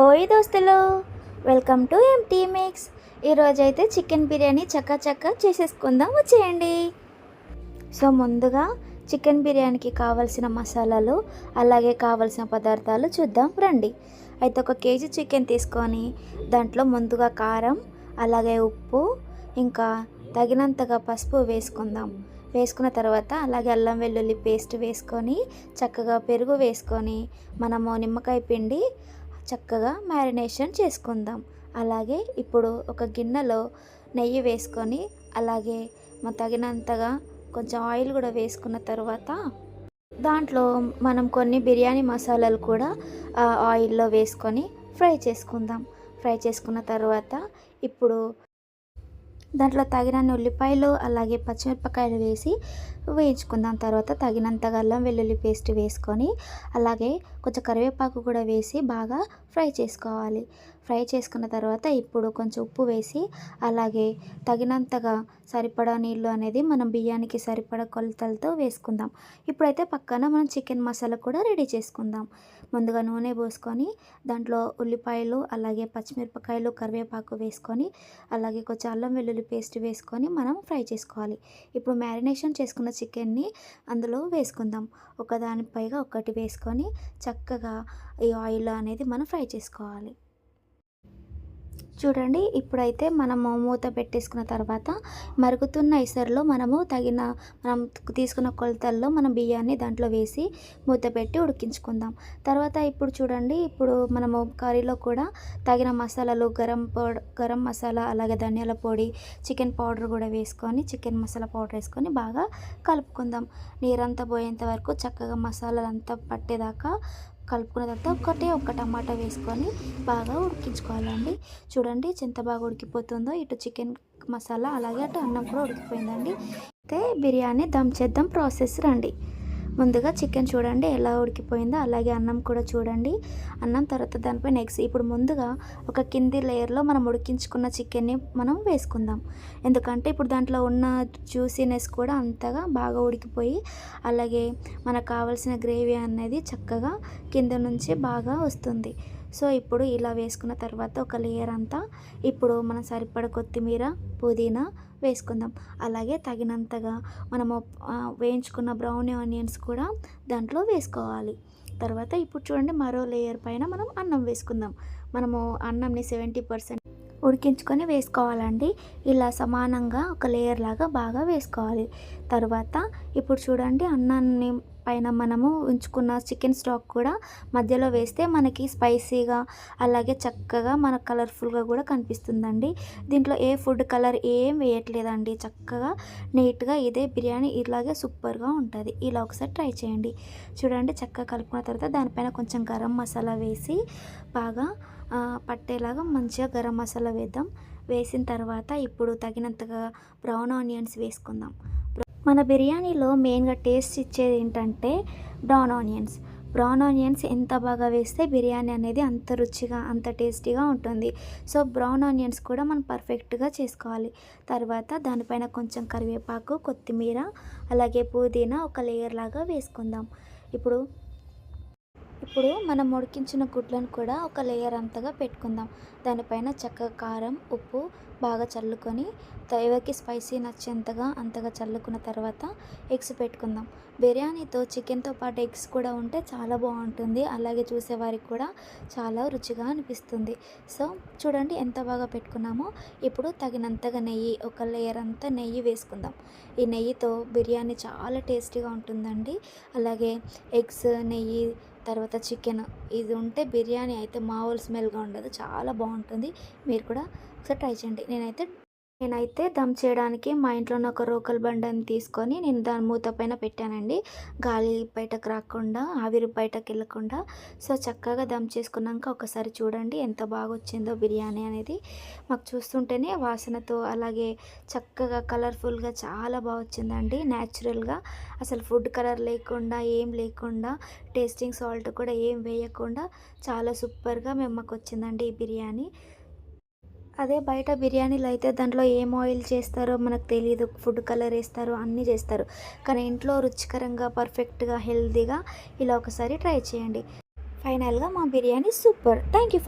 ఓయ్ దోస్తులు welcome to MT mix. ఈరోజైతే చికెన్ బిర్యానీ చక్క చక్క చేసేసుకుందాం వచ్చేయండి సో ముందుగా చికెన్ బిర్యానీకి కావాల్సిన మసాలాలు అలాగే కావాల్సిన పదార్థాలు చూద్దాం రండి. అయితే ఒక కేజీ చికెన్ తీసుకొని దాంట్లో ముందుగా కారం అలాగే ఉప్పు ఇంకా తగినంతగా పసుపు వేసుకుందాం. వేసుకున్న తర్వాత అలాగే అల్లం వెల్లుల్లి పేస్ట్ వేసుకొని చక్కగా పెరుగు వేసుకొని మనము నిమ్మకాయ పిండి చక్కగా మ్యారినేషన్ చేసుకుందాం. అలాగే ఇప్పుడు ఒక గిన్నెలో నెయ్యి వేసుకొని అలాగే తగినంతగా కొంచెం ఆయిల్ కూడా వేసుకున్న తర్వాత దాంట్లో మనం కొన్ని బిర్యానీ మసాలాలు కూడా ఆయిల్లో వేసుకొని ఫ్రై చేసుకుందాం. ఫ్రై చేసుకున్న తర్వాత ఇప్పుడు దాంట్లో తగినన్ని ఉల్లిపాయలు అలాగే పచ్చిమిరపకాయలు వేసి వేయించుకుందాం తర్వాత తగినంతగా అల్లం వెల్లుల్లి పేస్ట్ వేసుకొని అలాగే కొంచెం కరివేపాకు కూడా వేసి బాగా ఫ్రై చేసుకోవాలి. ఫ్రై చేసుకున్న తర్వాత ఇప్పుడు కొంచెం ఉప్పు వేసి అలాగే తగినంతగా సరిపడా నీళ్ళు అనేది మనం బియ్యానికి సరిపడా కొలతలతో వేసుకుందాం. ఇప్పుడైతే పక్కన మనం చికెన్ మసాలా కూడా రెడీ చేసుకుందాం. ముందుగా నూనె పోసుకొని దాంట్లో ఉల్లిపాయలు అలాగే పచ్చిమిరపకాయలు కరివేపాకు వేసుకొని అలాగే కొంచెం అల్లం వెల్లుల్లి పేస్ట్ వేసుకొని మనం ఫ్రై చేసుకోవాలి. ఇప్పుడు మ్యారినేషన్ చేసుకున్న చికెన్ని అందులో వేసుకుందాం. ఒకదానిపైగా ఒకటి వేసుకొని చక్కగా ఈ ఆయిల్ అనేది మనం ఫ్రై చేసుకోవాలి. చూడండి ఇప్పుడైతే మనము మూత పెట్టేసుకున్న తర్వాత మరుగుతున్న ఇసరులో మనము తగిన మనం తీసుకున్న కొలతల్లో మనం బియ్యాన్ని దాంట్లో వేసి మూత పెట్టి ఉడికించుకుందాం. తర్వాత ఇప్పుడు చూడండి ఇప్పుడు మనము కర్రీలో కూడా తగిన మసాలాలు గరం పౌడర్ గరం మసాలా అలాగే ధనియాల పొడి చికెన్ పౌడర్ కూడా వేసుకొని చికెన్ మసాలా పౌడర్ వేసుకొని బాగా కలుపుకుందాం. నీరంతా పోయేంత వరకు చక్కగా మసాలాలంతా పట్టేదాకా కలుపుకున్న తర్వాత ఒకటే ఒక టమాటా వేసుకొని బాగా ఉడికించుకోవాలండి. చూడండి ఎంత బాగా ఉడికిపోతుందో. ఇటు చికెన్ మసాలా అలాగే అటు అన్నం కూడా ఉడికిపోయిందండి. అయితే బిర్యానీ దమ్ చేద్దాం ప్రాసెస్ రండి. ముందుగా చికెన్ చూడండి ఎలా ఉడికిపోయిందో అలాగే అన్నం కూడా చూడండి. అన్నం తర్వాత దానిపై నెక్స్ట్ ఇప్పుడు ముందుగా ఒక కింది లేయర్లో మనం ఉడికించుకున్న చికెన్ని మనం వేసుకుందాం. ఎందుకంటే ఇప్పుడు దాంట్లో ఉన్న జ్యూసీనెస్ కూడా అంతగా బాగా ఉడికిపోయి అలాగే మనకు కావాల్సిన గ్రేవీ అనేది చక్కగా కింద నుంచి బాగా వస్తుంది. సో ఇప్పుడు ఇలా వేసుకున్న తర్వాత ఒక లేయర్ అంతా ఇప్పుడు మనం సరిపడ కొత్తిమీర పుదీనా వేసుకుందాం. అలాగే తగినంతగా మనము వేయించుకున్న బ్రౌన్ ఆనియన్స్ కూడా దాంట్లో వేసుకోవాలి. తర్వాత ఇప్పుడు చూడండి మరో లేయర్ పైన మనం అన్నం వేసుకుందాం. మనము అన్నంని సెవెంటీ పర్సెంట్ ఉడికించుకొని వేసుకోవాలండి. ఇలా సమానంగా ఒక లేయర్ లాగా బాగా వేసుకోవాలి. తర్వాత ఇప్పుడు చూడండి అన్నాన్ని పైన మనము ఉంచుకున్న చికెన్ స్టాక్ కూడా మధ్యలో వేస్తే మనకి స్పైసీగా అలాగే చక్కగా మన కలర్ఫుల్గా కూడా కనిపిస్తుందండి. దీంట్లో ఏ ఫుడ్ కలర్ ఏం వేయట్లేదండి. చక్కగా నీట్గా ఇదే బిర్యానీ ఇలాగే సూపర్గా ఉంటుంది. ఇలా ఒకసారి ట్రై చేయండి. చూడండి చక్కగా కలుపుకున్న తర్వాత దానిపైన కొంచెం గరం మసాలా వేసి బాగా పట్టేలాగా మంచిగా గరం మసాలా వేద్దాం. వేసిన తర్వాత ఇప్పుడు తగినంతగా బ్రౌన్ ఆనియన్స్ వేసుకుందాం. మన బిర్యానీలో మెయిన్గా టేస్ట్ ఇచ్చేది ఏంటంటే బ్రౌన్ ఆనియన్స్. బ్రౌన్ ఆనియన్స్ ఎంత బాగా వేస్తే బిర్యానీ అనేది అంత రుచిగా అంత టేస్టీగా ఉంటుంది. సో బ్రౌన్ ఆనియన్స్ కూడా మనం పర్ఫెక్ట్గా చేసుకోవాలి. తర్వాత దానిపైన కొంచెం కరివేపాకు కొత్తిమీర అలాగే పుదీనా ఒక లేయర్ లాగా వేసుకుందాం. ఇప్పుడు ఇప్పుడు మనం ఉడికించిన గుడ్లను కూడా ఒక లేయర్ అంతగా పెట్టుకుందాం. దానిపైన చక్కగా కారం ఉప్పు బాగా చల్లుకొని ఎవరికి స్పైసీ నచ్చేంతగా అంతగా చల్లుకున్న తర్వాత ఎగ్స్ పెట్టుకుందాం. బిర్యానీతో చికెన్తో పాటు ఎగ్స్ కూడా ఉంటే చాలా బాగుంటుంది. అలాగే చూసేవారికి కూడా చాలా రుచిగా అనిపిస్తుంది. సో చూడండి ఎంత బాగా పెట్టుకున్నామో. ఇప్పుడు తగినంతగా నెయ్యి ఒక లేయర్ అంతా నెయ్యి వేసుకుందాం. ఈ నెయ్యితో బిర్యానీ చాలా టేస్టీగా ఉంటుందండి. అలాగే ఎగ్స్ నెయ్యి తర్వాత చికెన్ ఇది ఉంటే బిర్యానీ అయితే మామూలు స్మెల్గా ఉండదు. చాలా బాగుంటుంది. మీరు కూడా ఒకసారి ట్రై చేయండి. నేనైతే నేనైతే దమ్ చేయడానికి మా ఇంట్లోనే ఒక రోకల్ బండని తీసుకొని నేను దాని మూత పైన పెట్టానండి. గాలి బయటకు రాకుండా ఆవిరి బయటకు వెళ్ళకుండా. సో చక్కగా దమ్ చేసుకున్నాక ఒకసారి చూడండి ఎంత బాగా వచ్చిందో బిర్యానీ అనేది. మాకు చూస్తుంటేనే వాసనతో అలాగే చక్కగా కలర్ఫుల్గా చాలా బాగా వచ్చిందండి న్యాచురల్గా. అసలు ఫుడ్ కలర్ లేకుండా ఏం లేకుండా టేస్టింగ్ సాల్ట్ కూడా ఏం వేయకుండా చాలా సూపర్గా మేము మాకు వచ్చిందండి ఈ బిర్యానీ. అదే బయట బిర్యానీలు అయితే దాంట్లో ఏం ఆయిల్ చేస్తారో మనకు తెలియదు ఫుడ్ కలర్ వేస్తారో అన్నీ చేస్తారు. కానీ ఇంట్లో రుచికరంగా పర్ఫెక్ట్గా హెల్తీగా ఇలా ఒకసారి ట్రై చేయండి. ఫైనల్గా మా బిర్యానీ సూపర్ థ్యాంక్ యూ